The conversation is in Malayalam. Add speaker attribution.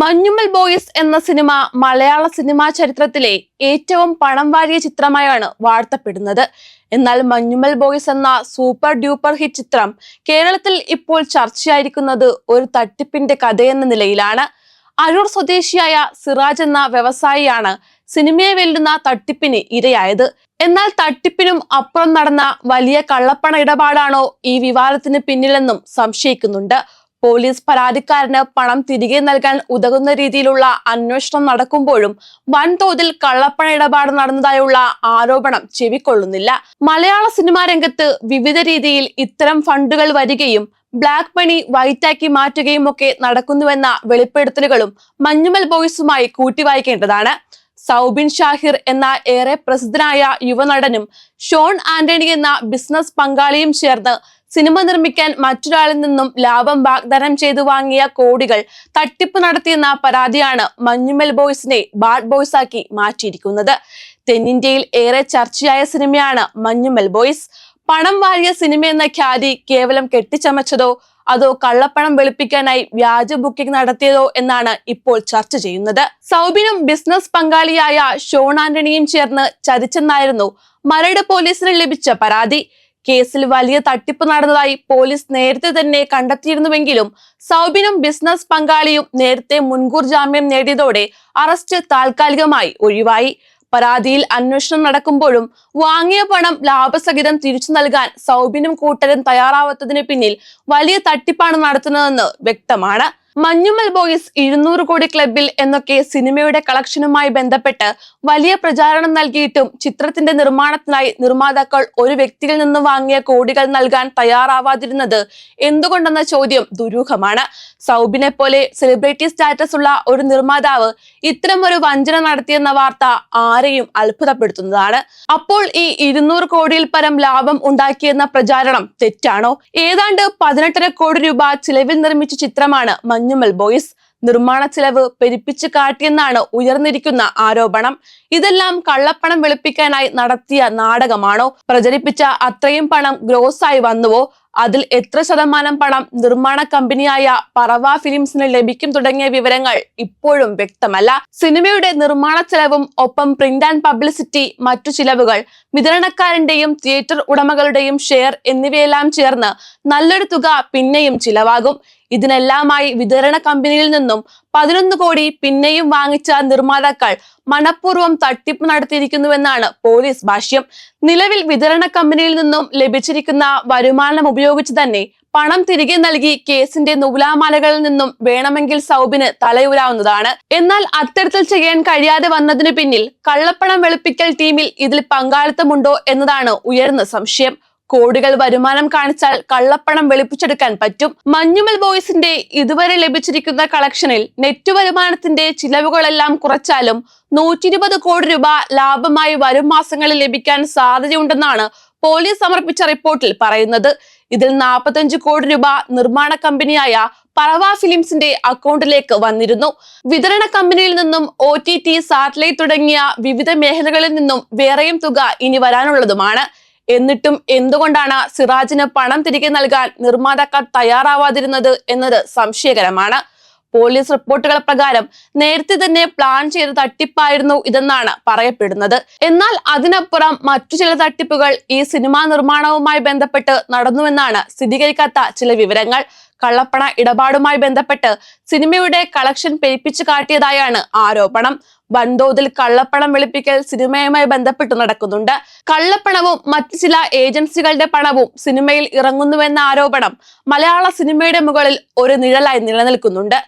Speaker 1: മഞ്ഞുമ്മൽ ബോയ്സ് എന്ന സിനിമ മലയാള സിനിമാ ചരിത്രത്തിലെ ഏറ്റവും പണം വാരിയ ചിത്രമായാണ് വാഴ്ത്തപ്പെടുന്നത് എന്നാൽ മഞ്ഞുമ്മൽ ബോയ്സ് എന്ന സൂപ്പർ ഡ്യൂപ്പർ ഹിറ്റ് ചിത്രം കേരളത്തിൽ ഇപ്പോൾ ചർച്ചയായിരിക്കുന്നത് ഒരു തട്ടിപ്പിന്റെ കഥയെന്ന നിലയിലാണ്. അരൂർ സ്വദേശിയായ സിറാജ് എന്ന വ്യവസായിയാണ് സിനിമയെ വെല്ലുന്ന തട്ടിപ്പിന് ഇരയായത്. എന്നാൽ തട്ടിപ്പിനും അപ്പുറം നടന്ന വലിയ കള്ളപ്പണ ഇടപാടാണോ ഈ വിവാദത്തിന് പിന്നിലെന്നും സംശയിക്കുന്നുണ്ട്. പോലീസ് പരാതിക്കാരന് പണം തിരികെ നൽകാൻ ഉതകുന്ന രീതിയിലുള്ള അന്വേഷണം നടക്കുമ്പോഴും വൻതോതിൽ കള്ളപ്പണ ഇടപാട് നടന്നതായുള്ള ആരോപണം ചെവിക്കൊള്ളുന്നില്ല. മലയാള സിനിമാ രംഗത്ത് വിവിധ രീതിയിൽ ഇത്തരം ഫണ്ടുകൾ വരികയും ബ്ലാക്ക് മണി വൈറ്റാക്കി മാറ്റുകയും ഒക്കെ നടക്കുന്നുവെന്ന വെളിപ്പെടുത്തലുകളും മഞ്ഞുമൽ ബോയ്സുമായി കൂട്ടിവായിക്കേണ്ടതാണ്. സൗബിൻ ഷാഹിർ എന്ന ഏറെ പ്രസിദ്ധനായ യുവനടനും ഷോൺ ആന്റണി എന്ന ബിസിനസ് പങ്കാളിയും ചേർന്ന് സിനിമ നിർമ്മിക്കാൻ മറ്റൊരാളിൽ നിന്നും ലാഭം വാഗ്ദാനം ചെയ്തു വാങ്ങിയ കോടികൾ തട്ടിപ്പ് നടത്തിയെന്ന പരാതിയാണ് മഞ്ഞുമൽ ബോയ്സിനെ ബാഡ് ബോയ്സ് ആക്കി മാറ്റിയിരിക്കുന്നത്. തെന്നിന്ത്യയിൽ ഏറെ ചർച്ചയായ സിനിമയാണ് മഞ്ഞുമൽ ബോയ്സ്. പണം വാരിയ സിനിമ എന്ന ഖ്യാതി കേവലം കെട്ടിച്ചമച്ചതോ അതോ കള്ളപ്പണം വെളുപ്പിക്കാനായി വ്യാജ ബുക്കിംഗ് നടത്തിയതോ എന്നാണ് ഇപ്പോൾ ചർച്ച ചെയ്യുന്നത്. സൗബിനും ബിസിനസ് പങ്കാളിയായ ഷോൺ ആന്റണിയും ചേർന്ന് ചതിച്ചെന്നായിരുന്നു മരട് പോലീസിന് ലഭിച്ച പരാതി. കേസിൽ വലിയ തട്ടിപ്പ് നടന്നതായി പോലീസ് നേരത്തെ തന്നെ കണ്ടെത്തിയിരുന്നുവെങ്കിലും സൗബിനും ബിസിനസ് പങ്കാളിയും നേരത്തെ മുൻകൂർ ജാമ്യം നേടിയതോടെ അറസ്റ്റ് താൽക്കാലികമായി ഒഴിവായി. പരാതിയിൽ അന്വേഷണം നടക്കുമ്പോഴും വാങ്ങിയ പണം ലാഭസഹിതം തിരിച്ചു നൽകാൻ സൗബിനും കൂട്ടരും തയ്യാറാവാത്തതിന് പിന്നിൽ വലിയ തട്ടിപ്പാണ് നടത്തുന്നതെന്ന് വ്യക്തമാണ്. മഞ്ഞുമൽ ബോയ്സ് ഇരുന്നൂറ് കോടി ക്ലബിൽ എന്നൊക്കെ സിനിമയുടെ കളക്ഷനുമായി ബന്ധപ്പെട്ട് വലിയ പ്രചാരണം നൽകിയിട്ടും ചിത്രത്തിന്റെ നിർമ്മാണത്തിനായി നിർമ്മാതാക്കൾ ഒരു വ്യക്തിയിൽ നിന്ന് വാങ്ങിയ കോടികൾ നൽകാൻ തയ്യാറാവാതിരുന്നത് എന്തുകൊണ്ടെന്ന ചോദ്യം ദുരൂഹമാണ്. സൗബിനെ പോലെ സെലിബ്രിറ്റി സ്റ്റാറ്റസ് ഉള്ള ഒരു നിർമ്മാതാവ് ഇത്തരം ഒരു വഞ്ചന നടത്തിയെന്ന വാർത്ത ആരെയും അത്ഭുതപ്പെടുത്തുന്നതാണ്. അപ്പോൾ ഈ ഇരുന്നൂറ് കോടിയിൽ പരം ലാഭം ഉണ്ടാക്കിയെന്ന പ്രചാരണം തെറ്റാണോ? ഏതാണ്ട് പതിനെട്ടര കോടി രൂപ ചിലവിൽ നിർമ്മിച്ച ചിത്രമാണ് മഞ്ഞുമൽ ബോയ്സ് നിർമ്മാണ ചെലവ് പെരുപ്പിച്ചു കാട്ടിയെന്നാണ് ഉയർന്നിരിക്കുന്ന ആരോപണം. ഇതെല്ലാം കള്ളപ്പണം വെളുപ്പിക്കാനായി നടത്തിയ നാടകമാണോ? പ്രചരിപ്പിച്ച അത്രയും പണം ഗ്രോസ് ആയി വന്നുവോ? അതിൽ എത്ര ശതമാനം പണം നിർമ്മാണ കമ്പനിയായ പറവ ഫിലിംസിന് ലഭിക്കും തുടങ്ങിയ വിവരങ്ങൾ ഇപ്പോഴും വ്യക്തമല്ല. സിനിമയുടെ നിർമ്മാണ ചെലവും ഒപ്പം പ്രിന്റ് ആൻഡ് പബ്ലിസിറ്റി മറ്റു ചിലവുകൾ വിതരണക്കാരന്റെയും തിയേറ്റർ ഉടമകളുടെയും ഷെയർ എന്നിവയെല്ലാം ചേർന്ന് നല്ലൊരു തുക പിന്നെയും ചിലവാകും. ഇതിനെല്ലാമായി വിതരണ കമ്പനിയിൽ നിന്നും പതിനൊന്ന് കോടി പിന്നെയും വാങ്ങിച്ച നിർമ്മാതാക്കൾ മനഃപൂർവം തട്ടിപ്പ് നടത്തിയിരിക്കുന്നുവെന്നാണ് പോലീസ് ഭാഷ്യം. നിലവിൽ വിതരണ കമ്പനിയിൽ നിന്നും ലഭിച്ചിരിക്കുന്ന വരുമാനം ഉപയോഗിച്ച് തന്നെ പണം തിരികെ നൽകി കേസിന്റെ നൂലാമാലകളിൽ നിന്നും വേണമെങ്കിൽ സൗബിന് തലയൂരാവുന്നതാണ്. എന്നാൽ അത്തരത്തിൽ ചെയ്യാൻ കഴിയാതെ വന്നതിനു പിന്നിൽ കള്ളപ്പണം വെളുപ്പിക്കൽ ടീമിൽ ഇതിൽ പങ്കാളിത്തമുണ്ടോ എന്നതാണ് ഉയർന്ന സംശയം. കോടികൾ വരുമാനം കാണിച്ചാൽ കള്ളപ്പണം വെളുപ്പിച്ചെടുക്കാൻ പറ്റും. മഞ്ഞുമൽ ബോയ്സിന്റെ ഇതുവരെ ലഭിച്ചിരിക്കുന്ന കളക്ഷനിൽ നെറ്റ് വരുമാനത്തിന്റെ ചിലവുകളെല്ലാം കുറച്ചാലും നൂറ്റി ഇരുപത് കോടി രൂപ ലാഭമായി വരും മാസങ്ങളിൽ ലഭിക്കാൻ സാധ്യതയുണ്ടെന്നാണ് പോലീസ് സമർപ്പിച്ച റിപ്പോർട്ടിൽ പറയുന്നത്. ഇതിൽ നാൽപ്പത്തഞ്ച് കോടി രൂപ നിർമ്മാണ കമ്പനിയായ പറവ ഫിലിംസിന്റെ അക്കൗണ്ടിലേക്ക് വന്നിരുന്നു. വിതരണ കമ്പനിയിൽ നിന്നും ഒ ടി ടി സാറ്റലൈറ്റ് തുടങ്ങിയ വിവിധ മേഖലകളിൽ നിന്നും വേറെയും തുക ഇനി വരാനുള്ളതുമാണ്. എന്നിട്ടും എന്തുകൊണ്ടാണ് സിറാജിന് പണം തിരികെ നൽകാൻ നിർമ്മാതാക്കൾ തയ്യാറാവാതിരുന്നത് എന്നത് സംശയകരമാണ്. പോലീസ് റിപ്പോർട്ടുകൾ പ്രകാരം നേരത്തെ തന്നെ പ്ലാൻ ചെയ്ത തട്ടിപ്പായിരുന്നു ഇതെന്നാണ് പറയപ്പെടുന്നത്. എന്നാൽ അതിനപ്പുറം മറ്റു ചില തട്ടിപ്പുകൾ ഈ സിനിമാ നിർമ്മാണവുമായി ബന്ധപ്പെട്ട് നടന്നുവെന്നാണ് സ്ഥിരീകരിക്കാത്ത ചില വിവരങ്ങൾ. കള്ളപ്പണ ഇടപാടുമായി ബന്ധപ്പെട്ട് സിനിമയുടെ കളക്ഷൻ പെരുപ്പിച്ചു കാട്ടിയതായാണ് ആരോപണം. വൻതോതിൽ കള്ളപ്പണം വെളുപ്പിക്കൽ സിനിമയുമായി ബന്ധപ്പെട്ട് നടക്കുന്നുണ്ട്. കള്ളപ്പണവും മറ്റു ചില ഏജൻസികളുടെ പണവും സിനിമയിൽ ഇറങ്ങുന്നുവെന്ന ആരോപണം മലയാള സിനിമയുടെ മുകളിൽ ഒരു നിഴലായി നിലനിൽക്കുന്നുണ്ട്.